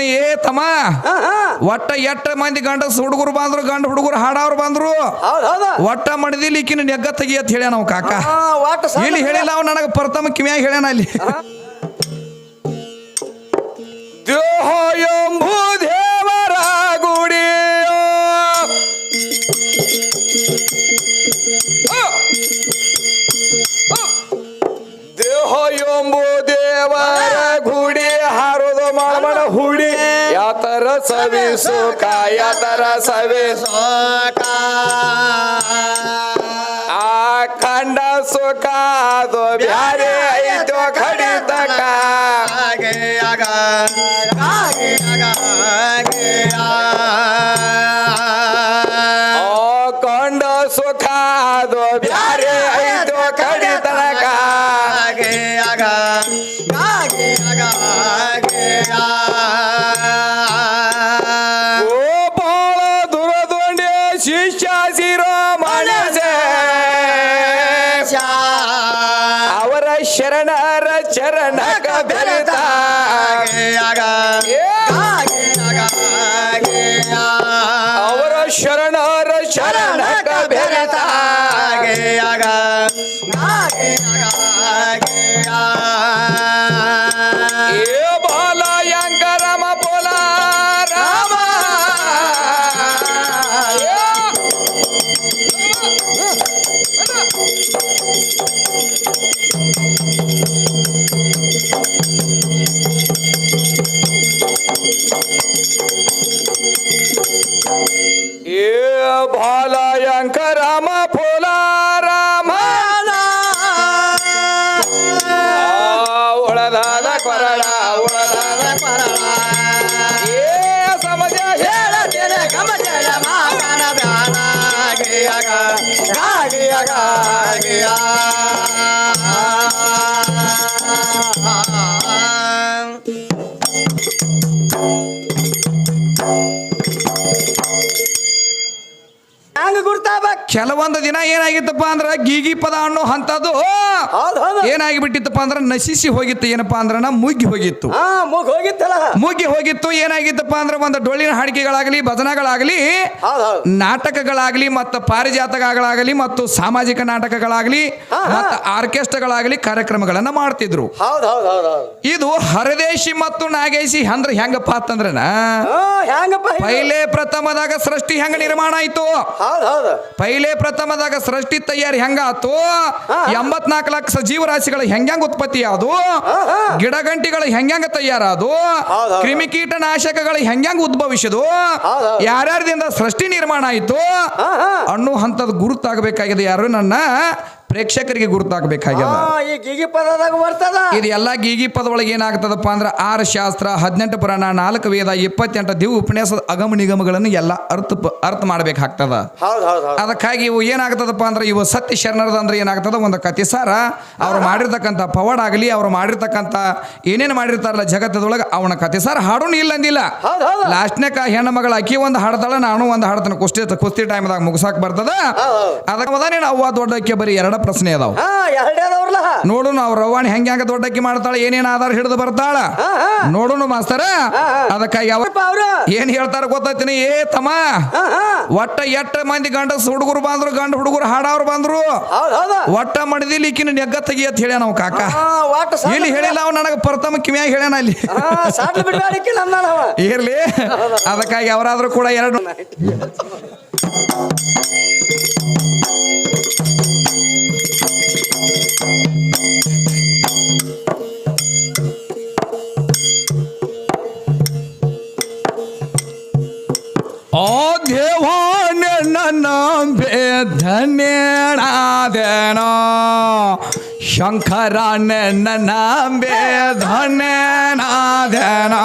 ಗೊತ್ತೈತಿನಿ ಏ ತಮ್ಮ? ಒಟ್ಟ ಎಟ್ಟ ಮಂದಿ ಗಂಡ ಹುಡುಗರು ಬಂದ್ರು ಗಂಡ ಹುಡುಗರು ಹಾಡವ್ರು ಬಂದ್ರು? ಒಟ್ಟ ಮಡದಿಲಿ ಕಿನ್ನ ನೆಗ್ಗ ತೆಗಿ ಅಂತ ಹೇಳ್ಯಾನ ಕಾಕ. ಇಲ್ಲಿ ಹೇಳಿಲ್ಲ ಅವ ನನಗೆ ಪ್ರಥಮ ಕಿವಿಯಾಗ ಹೇಳ್ಯಾನ ಅಲ್ಲಿ. ಯಾತರ ಸವಿಸು ತರ ಸವಿಸು ಆ ಕಂಡ ಸುಖ ಅದು ಬ್ಯಾರೆ ಐತೋ ಖಡಿತಕ ಆ. ಕಂಡ ಸುಖ ಅದು ಬ್ಯಾರೆ ಐತೋ ಖಡಿತನಕ ಗೋಪಾಲ ಶರಣರ ಚರಣಕ ಬೆರೆತ ಅವರ ಶರಣರ ಶರಣಕ ಬೆರೆತ ये भालायंक रामा फोला रामा. ओळदादा कोराडा ओळदादा कोराडा. ये समजा हेळा तेरे गमजला मागाना ब्याना गिया गा गा गिया गा गिया ಕೆಲವೊಂದು ದಿನ ಏನಾಗಿತ್ತಪ್ಪ ಅಂದ್ರೆ ಗೀಗಿ ಪದ ಅನ್ನೋ ಹಂತದ್ದು ಏನಾಗಿ ಬಿಟ್ಟಿತ್ತಪ್ಪ ಏನಾಗಿಬಿಟ್ಟಿತ್ತಪ್ಪ ಅಂದ್ರ ನಶಿಸಿ ಹೋಗಿತ್ತು ಏನಪ್ಪ ಅಂದ್ರೆ ಮುಗಿ ಹೋಗಿತ್ತು. ಮುಗಿ ಮುಗ್ಗಿ ಹೋಗಿತ್ತು ಏನಾಗಿತ್ತಪ್ಪ ಅಂದ್ರೆ ಒಂದು ಡೊಳ್ಳಿನ ಹಾಡಿಕೆಗಳಾಗಲಿ ಭಜನಗಳಾಗಲಿ ನಾಟಕಗಳಾಗಲಿ ಮತ್ತು ಪಾರಿಜಾತಗಳಾಗಲಿ ಮತ್ತು ಸಾಮಾಜಿಕ ನಾಟಕಗಳಾಗಲಿ. ಮತ್ತು ಆರ್ಕೆಸ್ಟ್ರಾಗಳಾಗಲಿ ಕಾರ್ಯಕ್ರಮಗಳನ್ನ ಮಾಡ್ತಿದ್ರು. ಇದು ಹರದೇಶಿ ಮತ್ತು ನಾಗೇಶಿ ಅಂದ್ರೆ ಹೆಂಗಪ್ಪ ಅಂತಂದ್ರೆ? ಪೈಲೆ ಪ್ರಥಮದಾಗ ಸೃಷ್ಟಿ ಹೆಂಗ ನಿರ್ಮಾಣ ಆಯ್ತು? ಪೈಲೆ ಪೈಲೆ ಪ್ರಥಮದಾಗ ಸೃಷ್ಟಿ ತಯಾರಿ ಹೆಂಗಾತು. ಎಂಬತ್ನಾಲ್ಕು ಲಕ್ಷ ಜೀವರಾಶಿಗಳು ಹೆಂಗ್ಯಾಂಗ ಉತ್ಪತ್ತಿ ಹಾ. ಗಿಡಗಂಟಿಗಳು ಹೆಂಗ್ಯಾಂಗ ತಯಾರಾದು ಹೌದ್. ಕ್ರಿಮಿಕೀಟ ನಾಶಕಗಳು ಹೆಂಗ್ಯಾಂಗ ಉದ್ಭವಿಸಿದು. ಯಾರ್ಯಾರದಿಂದ ಸೃಷ್ಟಿ ನಿರ್ಮಾಣ ಆಯ್ತು ಅನ್ನೋ ಹಂತದ ಗುರುತಾಗಬೇಕಾಗಿದೆ ಯಾರು ನನ್ನ ಪ್ರೇಕ್ಷಕರಿಗೆ ಗುರುತಾಗಬೇಕಾಗ್ಯದ. ಈ ಗೀಗಿ ಪದದಾಗ ಬರ್ತದ. ಇದು ಎಲ್ಲ ಗೀಗಿ ಪದೊಳಗೆ ಏನಾಗ್ತದಪ್ಪ ಅಂದ್ರೆ ಆರು ಶಾಸ್ತ್ರ ಹದಿನೆಂಟು ಪುರಾಣ ನಾಲ್ಕು ವೇದ ಇಪ್ಪತ್ತೆಂಟು ದಿವ್ ಉಪನ್ಯಾಸದ ಅಗಮ ನಿಗಮಗಳನ್ನು ಎಲ್ಲ ಅರ್ಥ ಅರ್ಥ ಮಾಡಬೇಕಾಗ್ತದ. ಅದಕ್ಕಾಗಿ ಇವು ಏನಾಗ್ತದಪ್ಪ ಅಂದ್ರೆ ಇವು ಸತ್ಯ ಶರಣರದ ಅಂದ್ರೆ ಏನಾಗ್ತದ? ಒಂದು ಕತೆ ಸಾರ. ಅವ್ರು ಮಾಡಿರ್ತಕ್ಕಂಥ ಪವಾಡ ಆಗಲಿ ಅವ್ರು ಮಾಡಿರ್ತಕ್ಕಂಥ ಏನೇನು ಮಾಡಿರ್ತಾರಲ್ಲ ಜಗತ್ತದೊಳಗೆ ಅವನ ಕತೆ ಸಾರ ಹಾಡೋನು ಇಲ್ಲ ಅಂದಿಲ್ಲ. ಲಾಸ್ಟ್ನಾಗ ಹೆಣ್ಣು ಮಗಳ ಅಕ್ಕಿ ಒಂದು ಹಾಡ್ತಾಳ ನಾನು ಒಂದು ಹಾಡ್ತಾನೆ. ಕುಸ್ತಿ ಕುಸ್ತಿ ಟೈಮ್ದಾಗ ಮುಗಿಸಾಕ್ ಬರ್ತದ. ಅದಕ್ಕೆ ಮದಾನೇನು ಅವ್ವ ದೊಡ್ಡ ಅಕ್ಕಿ ಬರೀ ಎರಡ ಪ್ರಶ್ನೆ ಅದಾವ. ಹಾ ನೋಡು ನಾವು ರವಾಣಿ ಹೆಂಗ ಹೆಂಗ ದೊಡ್ಡ ಅಕ್ಕಿ ಮಾಡ್ತಾಳ ಏನೇನು ಆಧಾರ ಹಿಡಿದು ಬರ್ತಾಳ. ನೋಡೋಣ ಮಾಸ್ತರ. ಅದಕ್ಕಾಗಿ ಅವ ಏನಪ್ಪ ಅವ್ರು? ಏನ್ ಹೇಳ್ತಾರ ಗೊತ್ತಾಯ್ತೀನಿ. ಏ ತಮ್ಮ ಒಟ್ಟ ಎಟ್ಟ ಮಂದಿ ಗಂಡ ಹುಡುಗರು ಬಂದ್ರು ಗಂಡ ಹುಡುಗರು ಹಾಡವ್ರು ಬಂದ್ರು. ಒಟ್ಟ ಮಡದಿಲಿ ಈಕಿನ ನೆಗ್ಗ ತೆಗಿ ಅಂತ ಹೇಳ್ಯಾನ ನಾವು ಕಾಕ. ಇಲ್ಲಿ ಹೇಳಿಲ್ಲ ಅವ ನನಗೆ ಪ್ರಥಮ ಕಿವಿಯಾಗ ಹೇಳ್ಯಾನ ಅಲ್ಲಿ. ಇರ್ಲಿ. ಅದಕ್ಕಾಗಿ ಅವರಾದ್ರೂ ಕೂಡ ಎರಡು ಓ ದೇವಾನ ನನ್ನ ಧನ್ಯನಾದೇನೋ ಶಂಕರನ ನನ್ನ ಧನ್ಯನಾದೇನೋ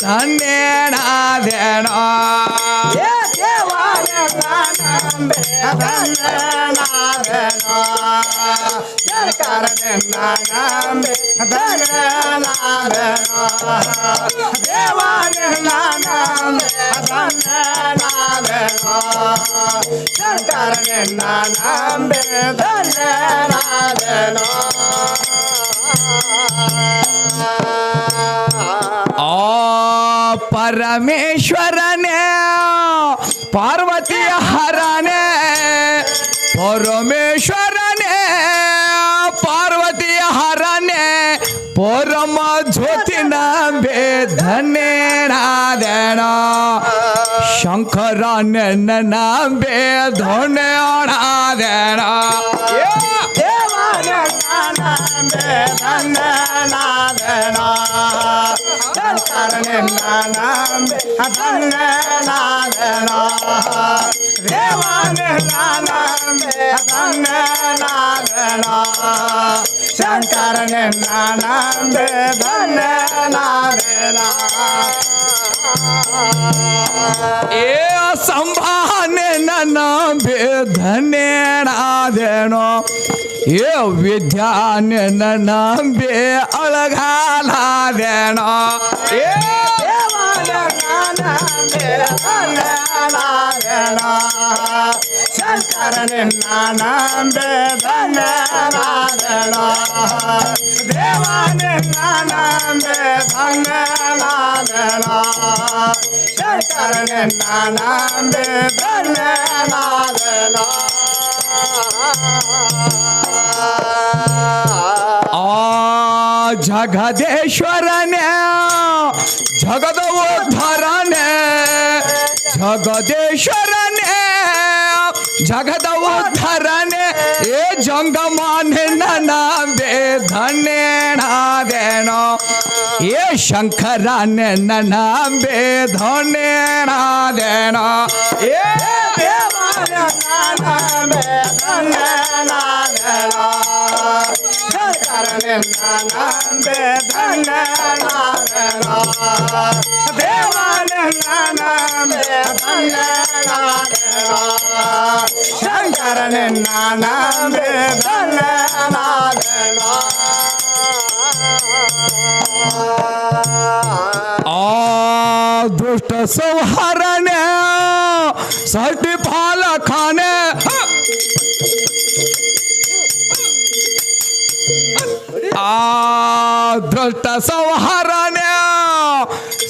ಧನ್ಯನಾದೇನೋ ದೇವಾಲಯ ನಾನಂಬೆ ಧನ್ಯನಾದೇನೋ ಶಂಕರನೇ ನಾನಂಬೆ ಧನ್ಯನಾದೇನೋ ಏ ಸಂಭಾನ್ಯ ನನ್ನ ಬೇ ಧನ್ಯನಾದೇನೋ ಬರ್ತಾಳ ಪರಮೇಶ್ವರ ನಂಬೆ ಧನ್ಯನಾದೇನೋ ಆ ಪರಮೇಶ್ವರನೇ ಪಾರ್ವತಿಯ ಹರನೇ ಪರಮೇಶ್ವರನೇ ಪಾರ್ವತಿಯ ಹರನೇ ಪರಮ ಜ್ಯೋತಿನ ಬೇ ಧನ್ಯನಾದೇಣ ಶಂಕರ ನನ್ನ ಬೇ ಧನ್ಯನಾದೇಣ ಶಂಕರನ ನಾನಂಬೆ ಧನ್ಯನಾದನ ಏ ಸಂಭಾನೆ ನನ್ನ ಬೇಧನೇಣಾದೇನೋ ಏ ವಿದ್ಯಾನೆ ನನ್ನ ಬೇ ಅಳಗಾಲಾದೇನೋ ಏ ಶಂಕರನ ನಾನಂಬೆ ಧನ್ಯನಾದನ ದೇವನ ನಾನಂಬೆ ಧನ್ಯನಾದನ ಶಂಕರನ ನಾನಂಬೆ ಧನ್ಯನಾದನ ಆ ಜಗದೇಶ್ವರನೇ ಜಗದ ಉದ್ಧಾರನೇ ಜಗದೇಶ್ವರನೇ ಜಗದ ಉದ್ಧಾರನೇ ಏ ಜಂಗಮಾನೆ ನನ್ನ ಬೇ ಧನ್ಯನಾದೇನೋ ಏ ಶಂಕರ ನನ್ನ ಬೇ ಧನ್ಯನಾದೇನೋ ಏ ಶಂಕರನ ನಾನಂಬೆ ಧನ್ಯನಾದನ ಆ ದುಷ್ಟ ಸಂಹಾರನೆ ಸಟಿ ಫಾಲ ಖಾನೆ ಆ ದುಷ್ಟ ಸಂಹಾರನೆ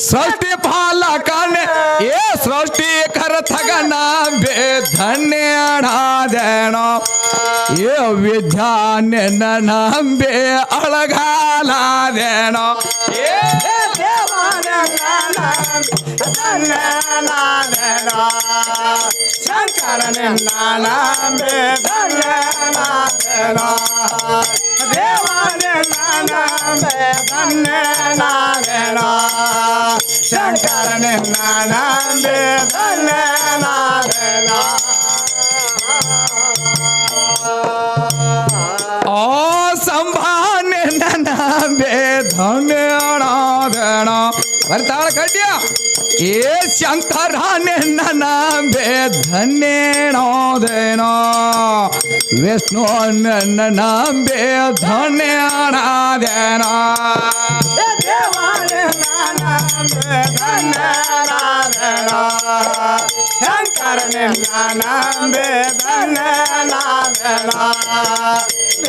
ಸೃಷ್ಟಿ ಫಾಲ ಖಾನೆ ಏ ಸೃಷ್ಟಿ ಕರ ತಗನ ಬೇ ಧನ್ಯ ಏ ವಿದ್ಯಾನೆ ನಂಬೆ ಅಳಗಾಲಾದೇನೋ ಏ ಶಂಕರನ ನಾನಂಬೆ ಧನ್ಯನಾದನ ದೇವನ ನಾನಂಬೆ ಧನ್ಯನಾದನ ಶಂಕರನ ನಾನಂಬೆ ಬೇಧನೇಣ ಬರ್ತಾಳ ಕಡ್ಯ ಏ ಶಂಕರಾನೆ ನನ್ನ ಬೇಧನೇಣೋದೇನೋ ವಿಷ್ಣು ನನ್ನ ಬೇಧನೇಣಾದೇನೋ ಶಂಕರನ ನಾನಂಬೆ